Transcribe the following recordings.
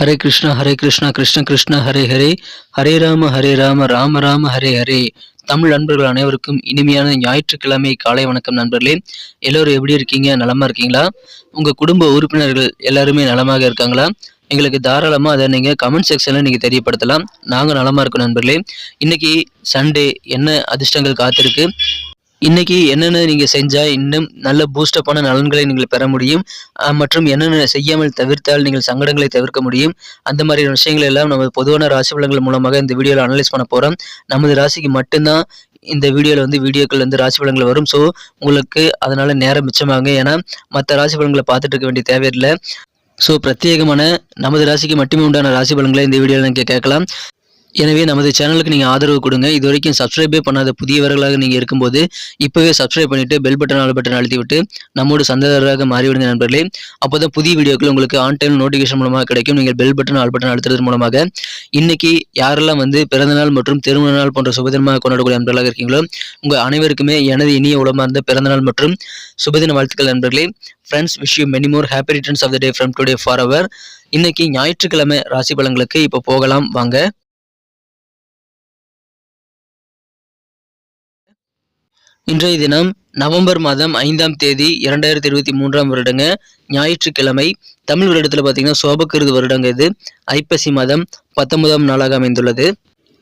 ஹரே கிருஷ்ணா ஹரே கிருஷ்ணா கிருஷ்ண கிருஷ்ணா ஹரே ஹரே. ஹரே ராம ஹரே ராம ராம ராம ஹரே ஹரே. தமிழ் நண்பர்கள் அனைவருக்கும் இனிமையான ஞாயிற்றுக்கிழமை காலை வணக்கம் நண்பர்களே. எல்லோரும் எப்படி இருக்கீங்க? நலமா இருக்கீங்களா? உங்க குடும்ப உறுப்பினர்கள் எல்லாருமே நலமாக இருக்காங்களா? எங்களுக்கு தாராளமாக அதை நீங்கள் கமெண்ட் செக்ஷனில் நீங்கள் தெரியப்படுத்தலாம். நாங்கள் நலமாக இருக்கோம் நண்பர்களே. இன்னைக்கு சண்டே என்ன அதிர்ஷ்டங்கள் காத்திருக்கு? இன்னைக்கு என்னென்ன நீங்கள் செஞ்சால் இன்னும் நல்ல பூஸ்டப்பான நலன்களை நீங்கள் பெற முடியும். மற்றும் என்னென்ன செய்யாமல் தவிர்த்தால் நீங்கள் சங்கடங்களை தவிர்க்க முடியும். அந்த மாதிரியான விஷயங்கள் எல்லாம் நம்ம பொதுவான ராசி பலன்கள் மூலமாக இந்த வீடியோவில் அனலைஸ் பண்ண போகிறோம் நமது ராசிக்கு மட்டும்தான் இந்த வீடியோவில் வந்து வீடியோக்கள் வந்து ராசி பலன்கள் வரும். ஸோ உங்களுக்கு அதனால் நேரம் மிச்சமாகுங்க ஏன்னா மற்ற ராசி பலன்களை பார்த்துட்டு இருக்க வேண்டிய தேவையில்லை. ஸோ பிரத்யேகமான நமது ராசிக்கு மட்டுமே உண்டான ராசி பலன்களை இந்த வீடியோவில் நீங்கள் கேட்கலாம். எனவே நமது சேனலுக்கு நீங்கள் ஆதரவு கொடுங்க. இது வரைக்கும் சப்ஸ்கிரைபே பண்ணாத புதியவர்களாக நீங்கள் இருக்கும்போது இப்போவே சப்ஸ்கிரைப் பண்ணிவிட்டு பெல் பட்டன் ஆல் பட்டன் அழுத்திவிட்டு நம்மோடு சந்ததாரராக மாறிவிடுங்க நண்பர்களே. அப்போ தான் புதிய வீடியோக்கள் உங்களுக்கு ஆன் டைம் நோட்டிஃபிகேஷன் மூலமாக கிடைக்கும். நீங்கள் பெல் பட்டன் ஆல் பட்டன் அழுத்துறது மூலமாக. இன்றைக்கி யாரெல்லாம் வந்து பிறந்தநாள் மற்றும் திருமண நாள் போன்ற சுபதினமாக கொண்டாடக்கூடிய நண்பர்களாக இருக்கீங்களோ உங்கள் அனைவருக்குமே எனது இனிய உளமார்ந்த பிறந்தநாள் மற்றும் சுபதின வாழ்த்துக்கள் நண்பர்களே. Friends wish you many more happy returns of the day from today for our இன்னைக்கு ஞாயிற்றுக்கிழமை ராசி பலன்களுக்கு இப்போ போகலாம். வாங்க. இன்றைய தினம் நவம்பர் மாதம் ஐந்தாம் தேதி இரண்டாயிரத்தி இருபத்தி மூன்றாம் வருடங்க. ஞாயிற்றுக்கிழமை தமிழ் வருடத்தில் பார்த்தீங்கன்னா சோபக்கிருது வருடங்க இது. ஐப்பசி மாதம் பத்தொன்பதாம் நாளாக அமைந்துள்ளது.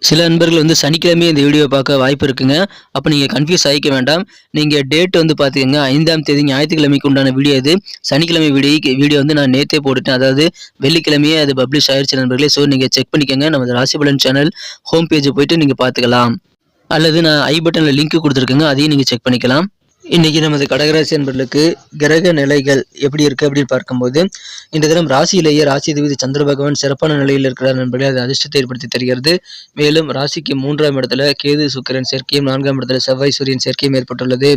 சில நண்பர்கள் வந்து சனிக்கிழமை இந்த வீடியோ பார்க்க வாய்ப்பு இருக்குங்க. அப்போ நீங்கள் கன்ஃபியூஸ் ஆகிக்க வேண்டாம். நீங்கள் டேட் வந்து பார்த்துக்கங்க ஐந்தாம் தேதி ஞாயிற்றுக்கிழமைக்கு உண்டான வீடியோ இது. சனிக்கிழமை வீடியோ வீடியோ வந்து நான் நேற்றே போட்டுட்டேன். அதாவது வெள்ளிக்கிழமையே அது பப்ளிஷ் ஆயிடுச்சு நண்பர்களே. ஸோ நீங்கள் செக் பண்ணிக்கோங்க. நமது ராசிபலன் சேனல் ஹோம் பேஜ் போயிட்டு நீங்கள் பார்த்துக்கலாம். அல்லது நான் ஐ பட்டனில் லிங்க் கொடுத்துருக்கேங்க அதையும் நீங்கள் செக் பண்ணிக்கலாம். இன்றைக்கி நமது கடகராசி என்பர்களுக்கு கிரக நிலைகள் எப்படி இருக்கு அப்படின்னு பார்க்கும்போது இந்த தினம் ராசியிலேயே ராசி அதிபதி சந்திர பகவான் சிறப்பான நிலையில் இருக்கிறார் நண்பர்களே அது அதிர்ஷ்டத்தை ஏற்படுத்தி தருகிறது. மேலும் ராசிக்கு மூன்றாம் இடத்துல கேது சுக்கிரன் சேர்க்கையும் நான்காம் இடத்துல செவ்வாய் சூரியன் சேர்க்கையும் ஏற்பட்டுள்ளது.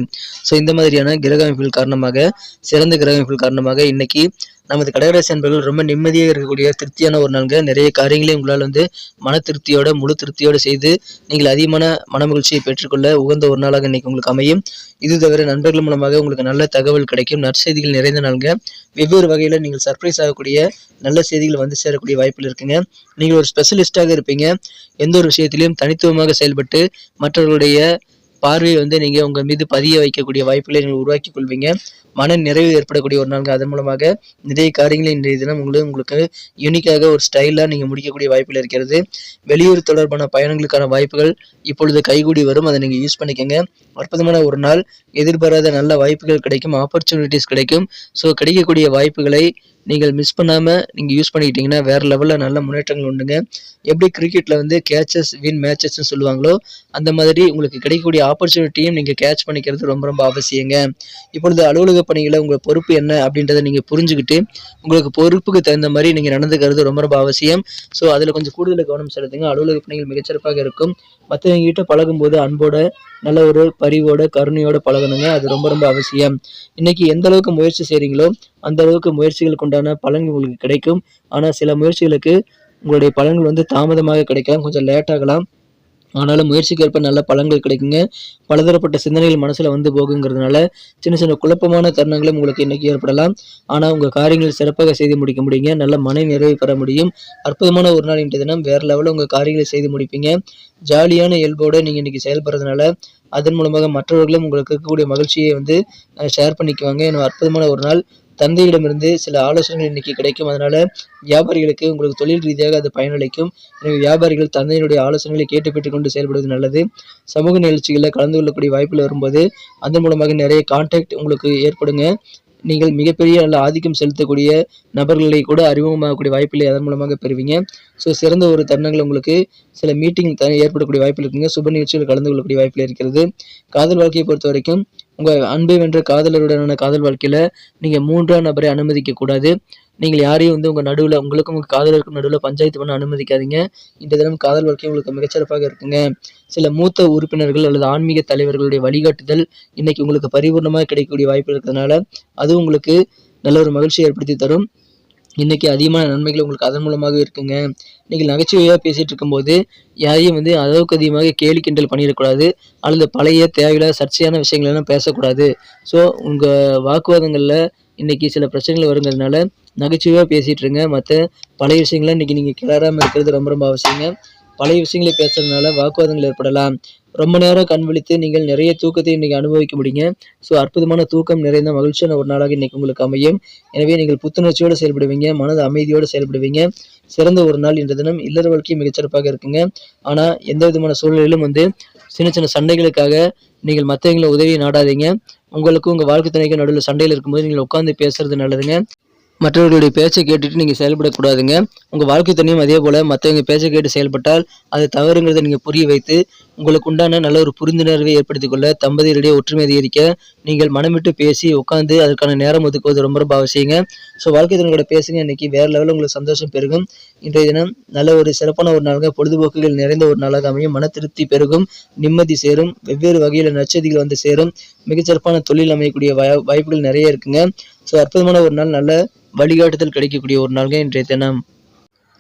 ஸோ இந்த மாதிரியான கிரக அமைப்புகள் காரணமாக சிறந்த கிரக அமைப்புகள் காரணமாக இன்னைக்கு நமது கடகராசி அன்பர்கள் ரொம்ப நிம்மதியாக இருக்கக்கூடிய திருப்தியான ஒரு நாளுங்க. நிறைய காரியங்களை உங்களால் வந்து மன திருப்தியோட முழு திருப்தியோட செய்து நீங்கள் அதிகமான மன மகிழ்ச்சியை பெற்றுக்கொள்ள உகந்த ஒரு நாளாக இன்னைக்கு உங்களுக்கு அமையும். இது தவிர நண்பர்கள் மூலமாக உங்களுக்கு நல்ல தகவல் கிடைக்கும். நற்செய்திகள் நிறைந்த நாளுங்க. வெவ்வேறு வகையில் நீங்கள் சர்ப்ரைஸ் ஆகக்கூடிய நல்ல செய்திகள் வந்து சேரக்கூடிய வாய்ப்பில் இருக்குங்க. நீங்கள் ஒரு ஸ்பெஷலிஸ்டாக இருப்பீங்க. எந்த ஒரு விஷயத்திலையும் தனித்துவமாக செயல்பட்டு மற்றவர்களுடைய பார்வையை வந்து நீங்கள் உங்கள் மீது பதிய வைக்கக்கூடிய வாய்ப்புகளை நீங்கள் உருவாக்கி கொள்வீங்க. மன நிறைவு ஏற்படக்கூடிய ஒரு நாள் அதன் மூலமாக நிறைய காரியங்களை இன்றைய தினம் உங்களுக்கு உங்களுக்கு யூனிக்காக ஒரு ஸ்டைலாக நீங்கள் முடிக்கக்கூடிய வாய்ப்பில் இருக்கிறது. வெளியூர் தொடர்பான பயணங்களுக்கான வாய்ப்புகள் இப்பொழுது கைகூடி வரும். அதை நீங்கள் யூஸ் பண்ணிக்கோங்க. அற்புதமான ஒரு நாள். எதிர்பாராத நல்ல வாய்ப்புகள் கிடைக்கும். ஆப்பர்ச்சுனிட்டிஸ் கிடைக்கும். ஸோ கிடைக்கக்கூடிய வாய்ப்புகளை நீங்கள் மிஸ் பண்ணாமல் நீங்கள் யூஸ் பண்ணிக்கிட்டீங்கன்னா வேறு லெவலில் நல்ல முன்னேற்றங்கள் உண்டுங்க. எப்படி கிரிக்கெட்டில் வந்து கேச்சஸ் வின் மேட்சஸ்ன்னு சொல்லுவாங்களோ அந்த மாதிரி உங்களுக்கு கிடைக்கக்கூடிய ஆப்பர்ச்சுனிட்டியும் நீங்கள் கேட்ச் பண்ணிக்கிறது ரொம்ப ரொம்ப அவசியங்க. இப்பொழுது அலுவலக பணிகளை உங்கள் பொறுப்பு என்ன அப்படின்றத நீங்கள் புரிஞ்சுக்கிட்டு உங்களுக்கு பொறுப்புக்கு தகுந்த மாதிரி நீங்கள் நடந்துக்கிறது ரொம்ப ரொம்ப அவசியம். ஸோ அதில் கொஞ்சம் கூடுதல் கவனம் செலுத்துங்க. அலுவலக பணிகள் மிகச்சிறப்பாக இருக்கும். மற்றவங்க கிட்ட பழகும்போது அன்போட நல்ல ஒரு பரிவோட கருணையோட பழகணுங்க. அது ரொம்ப ரொம்ப அவசியம். இன்னைக்கு எந்த அளவுக்கு முயற்சி செய்கிறீங்களோ அந்த அளவுக்கு முயற்சிகளுக்கு உண்டான பலன்கள் உங்களுக்கு கிடைக்கும். ஆனால் சில முயற்சிகளுக்கு உங்களுடைய பலன்கள் வந்து தாமதமாக கிடைக்கலாம். கொஞ்சம் லேட் ஆகலாம். ஆனாலும் முயற்சிக்கு ஏற்ப நல்ல பலன்கள் கிடைக்குங்க. பலதரப்பட்ட சிந்தனைகள் மனசில் வந்து போகுங்கிறதுனால சின்ன சின்ன குழப்பமான தருணங்களும் உங்களுக்கு இன்றைக்கி ஏற்படலாம். ஆனால் உங்கள் காரியங்கள் சிறப்பாக செய்து முடிக்க முடியுங்க. நல்ல மன நிறைவு பெற முடியும். அற்புதமான ஒரு நாள் இன்றைய தினம். வேறு லெவலில் உங்கள் காரியங்களை செய்து முடிப்பீங்க. ஜாலியான இயல்போடு நீங்கள் இன்றைக்கி செயல்படுறதுனால அதன் மூலமாக மற்றவர்களும் உங்களுக்கு இருக்கக்கூடிய மகிழ்ச்சியை வந்து ஷேர் பண்ணிக்குவாங்க. இன்னும் அற்புதமான ஒரு நாள். தந்தையிடமிருந்து சில ஆலோசனைகள் இன்றைக்கி கிடைக்கும். அதனால் வியாபாரிகளுக்கு உங்களுக்கு தொழில் ரீதியாக அது பயனளிக்கும். எனவே வியாபாரிகள் தந்தையினுடைய ஆலோசனைகளை கேட்டு பெற்றுக்கொண்டு செயல்படுவது நல்லது. சமூக நிகழ்ச்சிகளில் கலந்து கொள்ளக்கூடிய வாய்ப்பில் வரும்போது அதன் மூலமாக நிறைய கான்டாக்ட் உங்களுக்கு ஏற்படுங்க. நீங்கள் மிகப்பெரிய நல்ல ஆதிக்கம் செலுத்தக்கூடிய நபர்களை கூட அறிமுகமாகக்கூடிய வாய்ப்பில்லை. அதன் மூலமாக பெறுவீங்க. ஸோ சிறந்த ஒரு தருணங்கள் உங்களுக்கு சில மீட்டிங் த ஏற்படக்கூடிய வாய்ப்பில் இருக்குங்க. சுப நிகழ்ச்சிகள் கலந்து கொள்ளக்கூடிய வாய்ப்பில் இருக்கிறது. காதல் வாழ்க்கையை பொறுத்த வரைக்கும் உங்கள் அன்பை வென்ற காதலருடனான காதல் வாழ்க்கையில் நீங்கள் மூன்றாம் நபரை அனுமதிக்க கூடாது நீங்கள் யாரையும் வந்து உங்கள் நடுவில் உங்களுக்கும் உங்கள் காதலருக்கும் நடுவில் பஞ்சாயத்து பண்ண அனுமதிக்காதீங்க. இந்த தினம் காதல் வாழ்க்கை உங்களுக்கு மிகச்சிறப்பாக இருக்குங்க. சில மூத்த உறுப்பினர்கள் அல்லது ஆன்மீக தலைவர்களுடைய வழிகாட்டுதல் இன்னைக்கு உங்களுக்கு பரிபூர்ணமாக கிடைக்கக்கூடிய வாய்ப்பு இருக்கிறதுனால அது உங்களுக்கு நல்ல ஒரு மகிழ்ச்சியை ஏற்படுத்தி தரும். இன்றைக்கி அதிகமான நன்மைகள் உங்களுக்கு அதன் மூலமாக இருக்குங்க. இன்றைக்கி நகைச்சுவையாக பேசிகிட்டு இருக்கும்போது யாரையும் வந்து அளவுக்கு அதிகமாக கேலி கிண்டல் பண்ணிடக்கூடாது. அல்லது பழைய தேவையில்லாத சர்ச்சையான விஷயங்களெல்லாம் பேசக்கூடாது. ஸோ உங்கள் வாக்குவாதங்களில் இன்னைக்கு சில பிரச்சனைகள் வருங்கிறதுனால நகைச்சுவையாக பேசிகிட்டு இருங்க. மற்ற பழைய விஷயங்களை இன்னைக்கு நீங்கள் கிளறாமல் இருக்கிறது ரொம்ப ரொம்ப அவசியங்க. பழைய விஷயங்களை பேசுறதுனால வாக்குவாதங்கள் ஏற்படலாம். ரொம்ப நேரம் கண் விழித்து நீங்கள் நிறைய தூக்கத்தை இன்றைக்கி அனுபவிக்க முடியுங்க. ஸோ அற்புதமான தூக்கம் நிறைந்த மகிழ்ச்சியான ஒரு நாளாக இன்னைக்கு உங்களுக்கு அமையும். எனவே நீங்கள் புத்துணர்ச்சியோடு செயல்படுவீங்க மனது அமைதியோடு செயல்படுவீங்க. சிறந்த ஒரு நாள் இன்றைய தினம் இல்லற வாழ்க்கை மிகச்சிறப்பாக இருக்குங்க. ஆனால் எந்த விதமான சூழ்நிலையிலும் வந்து சின்ன சின்ன சண்டைகளுக்காக நீங்கள் மற்றவங்கள உதவியை நாடாதீங்க. உங்களுக்கும் உங்கள் வாழ்க்கை துணைக்கும் நடுவில் சண்டையில் இருக்கும்போது நீங்கள் உட்காந்து பேசுறது நல்லதுங்க. மற்றவர்களுடைய பேச்சை கேட்டுட்டு நீங்கள் செயல்படக்கூடாதுங்க. உங்கள் வாழ்க்கை துணையும் அதே போல் மற்றவங்க பேச்சை கேட்டு செயல்பட்டால் அது தவறுங்கிறத நீங்கள் புரிய வைத்து உங்களுக்கு உண்டான நல்ல ஒரு புரிந்துணர்வை ஏற்படுத்திக் கொள்ள தம்பதியரிடையே ஒற்றுமை அதிகரிக்க நீங்கள் மனமிட்டு பேசி உட்காந்து அதற்கான நேரம் ஒதுக்குவது ரொம்ப ரொம்ப அவசியங்க. ஸோ வாழ்க்கை துணையோட பேசுங்க. இன்னைக்கு வேற லெவலில் உங்களுக்கு சந்தோஷம் பெருகும். இன்றைய தினம் நல்ல ஒரு சிறப்பான ஒரு நாளாக பொழுதுபோக்குகள் நிறைந்த ஒரு நாளாக அமையும். மன திருப்தி பெருகும். நிம்மதி சேரும். வெவ்வேறு வகையில் நச்சதிகள் வந்து சேரும். மிகச்சிறப்பான தொழில் அமையக்கூடிய வாய்- வாய்ப்புகள் நிறைய இருக்குங்க. ஸோ அற்புதமான ஒரு நாள் நல்ல வழிகாட்டுதல் கிடைக்கக்கூடிய ஒரு நாள்ங்க இன்றைய தினம்.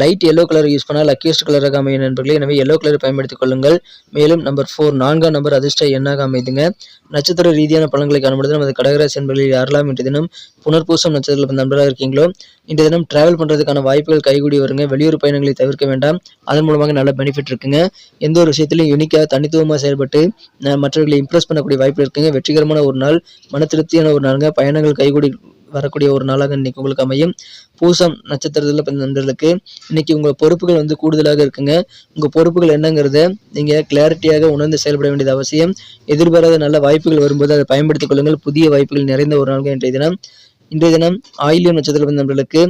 லைட் எல்லோ கலர் யூஸ் பண்ணால் லக்கியஸ்ட் கலராக அமையும் நண்பர்களே. எனவே எல்லோ கலர் பயன்படுத்திக் கொள்ளுங்கள். மேலும் நம்பர் ஃபோர் நான்காம் நம்பர் அதிர்ஷ்ட எண்ணாக அமைதுங்க. நட்சத்திர ரீதியான பலன்களை காணும்பொழுது நமது கடகராசி என்பர்களில் யாரெல்லாம் இன்றைய தினம் புனர்பூசம் நட்சத்திரத்தில் நண்பராக இருக்கீங்களோ இன்றைய தினம் டிராவல் பண்ணுறதுக்கான வாய்ப்புகள் கைகூடி வருங்க. வெளியூர் பயணங்களை தவிர்க்க வேண்டாம். அதன் மூலமாக நல்ல பெனிஃபிட் இருக்குங்க. எந்த ஒரு விஷயத்திலும் யூனிக்காக தனித்துவமாக செயல்பட்டு மற்றவர்களை இம்ப்ரெஸ் பண்ணக்கூடிய வாய்ப்பு இருக்குங்க. வெற்றிகரமான ஒரு நாள் மன திருப்தியான ஒரு நாளுங்க. பயணங்கள் கைகூடி வரக்கூடிய ஒரு நாளாக இன்னைக்கு உங்களுக்கு அமையும். பூசம் நட்சத்திரத்தில் பிறந்த நண்பர்களுக்கு இன்னைக்கு உங்கள் பொறுப்புகள் வந்து கூடுதலாக இருக்குங்க. உங்கள் பொறுப்புகள் என்னங்கிறத நீங்கள் கிளாரிட்டியாக உணர்ந்து செயல்பட வேண்டியது அவசியம். எதிர்பாராத நல்ல வாய்ப்புகள் வரும்போது அதை பயன்படுத்திக் கொள்ளுங்கள். புதிய வாய்ப்புகள் நிறைந்த ஒரு நாள்கள் இன்றைய தினம். இன்றைய தினம் ஆயிலியம் நட்சத்திரம் பிறந்த நண்பர்களுக்கு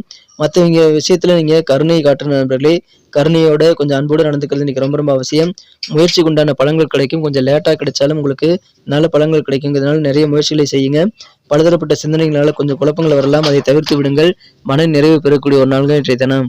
மற்றவங்க விஷயத்தில் நீங்கள் கருணை காட்டுற நண்பர்களே கருணையோட கொஞ்சம் அன்போடு நடந்துக்கிறது இன்றைக்கி ரொம்ப ரொம்ப அவசியம். முயற்சிக்கு உண்டான பழங்கள் கிடைக்கும். கொஞ்சம் லேட்டாக கிடைச்சாலும் உங்களுக்கு நல்ல பழங்கள் கிடைக்குங்கிறதுனால நிறைய முயற்சிகளை செய்யுங்க. பலதரப்பட்ட சிந்தனைகளால் கொஞ்சம் குழப்பங்கள் வரலாம். அதை தவிர்த்து விடுங்கள். மன நிறைவு பெறக்கூடிய ஒரு நாள்கள் இன்றைய தினம்.